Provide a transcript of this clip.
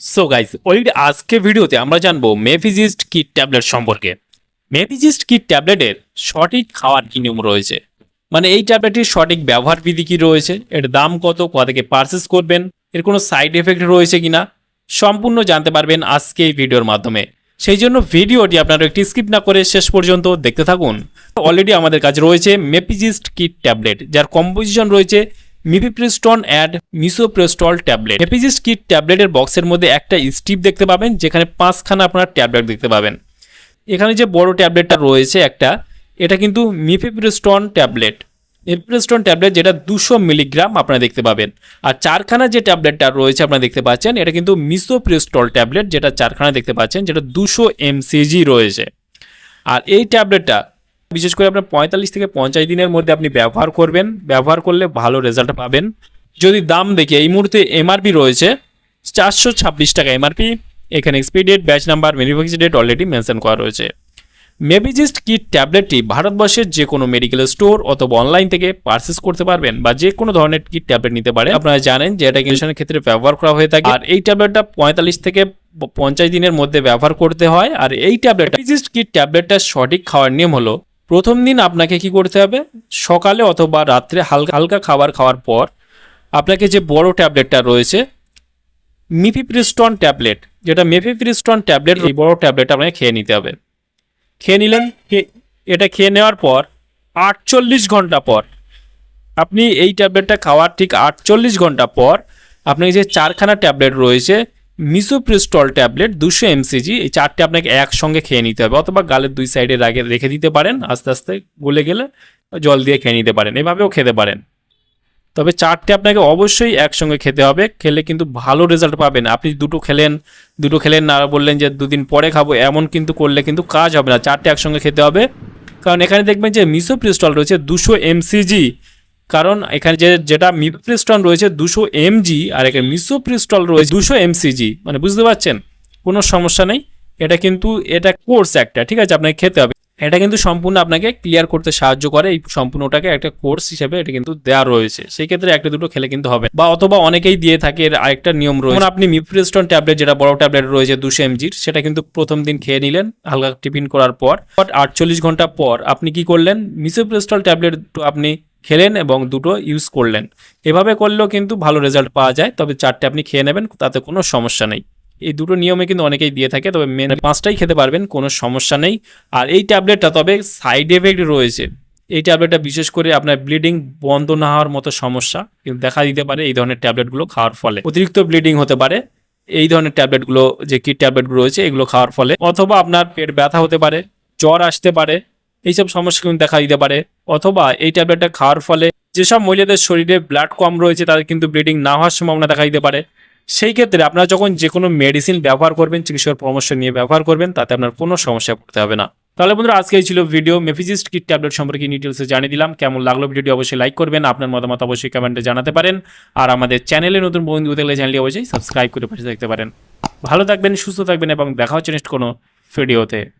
So guys already আজকে ভিডিওতে আমরা জানব মেফিজিস্ট কিট ট্যাবলেট সম্পর্কে। মেফিজিস্ট কিট ট্যাবলেটের সঠিক খাওয়ার কি নিয়ম রয়েছে? মানে এই ট্যাবলেটটির সঠিক ব্যবহার বিধি কি রয়েছে? এর দাম কত? কোথা থেকে পারচেস করবেন? এর কোনো সাইড এফেক্ট রয়েছে কিনা? সম্পূর্ণ জানতে পারবেন আজকে এই ভিডিওর মাধ্যমে। সেই জন্য ভিডিওটি আপনারা একটি স্কিপ না করে শেষ পর্যন্ত দেখতে থাকুন। অলরেডি আমাদের কাছে রয়েছে মেপিজিস্ট কিট ট্যাবলেট, যার কম্পোজিশন রয়েছে mifepristone and misoprostol tablet Mifegest kit ট্যাবলেটের বক্সের মধ্যে একটা স্টিপ দেখতে পাবেন, যেখানে পাঁচখানা আপনার ট্যাবলেট দেখতে পাবেন। এখানে যে বড় ট্যাবলেটটা রয়েছে একটা, এটা কিন্তু মিফিপ্রিস্টন ট্যাবলেট মিফিপ্রিস্টন ট্যাবলেট যেটা দুশো মিলিগ্রাম আপনারা দেখতে পাবেন। আর চারখানা যে ট্যাবলেটটা রয়েছে আপনারা দেখতে পাচ্ছেন, এটা কিন্তু মিসোপ্রিস্টল ট্যাবলেট যেটা চারখানা দেখতে পাচ্ছেন, যেটা দুশো এমসিজি রয়েছে। আর এই ট্যাবলেটটা বিশেষ করে আপনার পঁয়তাল্লিশ থেকে পঞ্চাশ দিনের মধ্যে আপনি ব্যবহার করবেন। ব্যবহার করলে ভালো রেজাল্ট পাবেন। যদি দাম দেখি, এই মুহূর্তে এমআরপি রয়েছে চারশো ছাব্বিশ টাকা এমআরপি এখানে XP expiry batch number manufacture date already mention করা রয়েছে। মেবিজিস্ট কিট ট্যাবলেটটি ভারতবর্ষের যে কোনো মেডিকেল স্টোর অথবা অনলাইন থেকে পারচেস করতে পারবেন বা যে কোনো ধরনের কিট ট্যাবলেট নিতে পারে। আপনারা জানেন যে এটা ইনজেকশনের ক্ষেত্রে ব্যবহার করা হয়ে থাকে। আর এই ট্যাবলেটটা পঁয়তাল্লিশ থেকে পঞ্চাশ দিনের মধ্যে ব্যবহার করতে হয়। আর এই ট্যাবলেট মেবিজিস্ট কিট ট্যাবলেটটা সঠিক খাওয়ার নিয়ম হলো প্রথম দিন আপনাকে কি করতে হবে? সকালে অথবা রাত্রে হালকা হালকা খাবার খাওয়ার পর আপনাকে যে বড় ট্যাবলেটটা রয়েছে, মিফিপ্রিস্টন ট্যাবলেট, যেটা মেফিপ্রিস্টন ট্যাবলেট, এই বড় ট্যাবলেট আপনাকে খেয়ে নিতে হবে। খেয়ে নিলেন এটা খেয়ে নেওয়ার পর আটচল্লিশ ঘণ্টা পর আপনি এই ট্যাবলেটটা খাওয়ার ঠিক আটচল্লিশ ঘণ্টা পর আপনাকে যে চারখানা ট্যাবলেট রয়েছে মিসোপ্রিস্টল ট্যাবলেট দুশো এমসিজি, এই চারটে আপনাকে একসঙ্গে খেয়ে নিতে হবে, অথবা গালের দুই সাইডে রাগে রেখে দিতে পারেন, আস্তে আস্তে গলে গেলে জল দিয়ে খেয়ে নিতে পারেন, এভাবেও খেতে পারেন। তবে চারটে আপনাকে অবশ্যই একসঙ্গে খেতে হবে, খেলে কিন্তু ভালো রেজাল্ট পাবেন। আপনি দুটো খেলেন দুটো খেলেন না বললেন যে দুদিন পরে খাব, এমন কিন্তু করলে কিন্তু কাজ হবে না, চারটে একসঙ্গে খেতে হবে। কারণ এখানে দেখবেন যে মিসোপ্রিস্টল রয়েছে দুশো এমসিজি কারণ এখানে যে যেটা মিপ্রিস্টন রয়েছে দুশো এমজি আর এখানে মিসোপ্রিস্টল রয়েছে দুশো এমসিজি। মানে বুঝতে পারছেন? কোনো সমস্যা নেই। এটা কিন্তু এটা কোর্স একটা, ঠিক আছে? আপনাকে খেতে হবে। এটা কিন্তু সম্পূর্ণ আপনাকে ক্লিয়ার করতে সাহায্য করে। এই সম্পূর্ণটাকে একটা কোর্স হিসেবে এটা কিন্তু দেওয়া রয়েছে। সেই ক্ষেত্রে একটা দুটো খেলে কিন্তু হবে। বা অথবা অনেকেই দিয়ে থাকে, এর আরেকটা নিয়ম রয়েছে। আপনি মিপ্রিস্টন ট্যাবলেট, যেটা বড় ট্যাবলেট রয়েছে দুশো এমজির সেটা কিন্তু প্রথম দিন খেয়ে নিলেন, হালকা টিফিন করার পর। আটচল্লিশ ঘণ্টা পর আপনি কি করলেন? মিসোপ্রিস্টল ট্যাবলেট আপনি খেলেন এবং দুটো ইউজ করলেন। এভাবে করলেও কিন্তু ভালো রেজাল্ট পাওয়া যায়, তবে চারটে আপনি খেয়ে নেবেন, তাতে কোনো সমস্যা নেই। এই দুটো নিয়মে কিন্তু অনেকেই দিয়ে থাকে, তবে মেন পাঁচটাই খেতে পারবেন, কোনো সমস্যা নেই। আর এই ট্যাবলেটটা তবে সাইড এফেক্ট রয়েছে। এই ট্যাবলেটটা বিশেষ করে আপনার ব্লিডিং বন্ধ না হওয়ার মতো সমস্যা, কিন্তু দেখা দিতে পারে এই ধরনের ট্যাবলেটগুলো খাওয়ার ফলে। অতিরিক্ত ব্লিডিং হতে পারে, এই ধরনের ট্যাবলেটগুলো যে কিট ট্যাবলেটগুলো রয়েছে, এগুলো খাওয়ার ফলে। অথবা আপনার পেট ব্যথা হতে পারে, জ্বর আসতে পারে এইসব সমস্যা কিন্তু দেখা দিতে পারে। অথবা এই ট্যাবলেটটা খাওয়ার ফলে যেসব মহিলাদের শরীরে ব্লাড কম রয়েছে, তাদের কিন্তু ব্লিডিং না হওয়ার সম্ভাবনা দেখা দিতে পারে। সেই ক্ষেত্রে আপনারা যখন যে কোনো মেডিসিন ব্যবহার করবেন, চিকিৎসকের পরামর্শ নিয়ে ব্যবহার করবেন, তাতে আপনার কোনো সমস্যা পড়তে হবে না। তাহলে বন্ধুরা, আজকে এই ছিল ভিডিও মেফিজিস্ট কিট ট্যাবলেট সম্পর্কে ডিটেলসে জানিয়ে দিলাম। কেমন লাগল ভিডিওটি অবশ্যই লাইক করবেন, আপনার মতামত অবশ্যই কমেন্টে জানাতে পারেন। আর আমাদের চ্যানেলে নতুন বন্ধু থাকলে চ্যানেলটি অবশ্যই সাবস্ক্রাইব করে পাশে থাকতে পারেন। ভালো থাকবেন, সুস্থ থাকবেন এবং দেখা হচ্ছে নেক্সট কোনো ভিডিওতে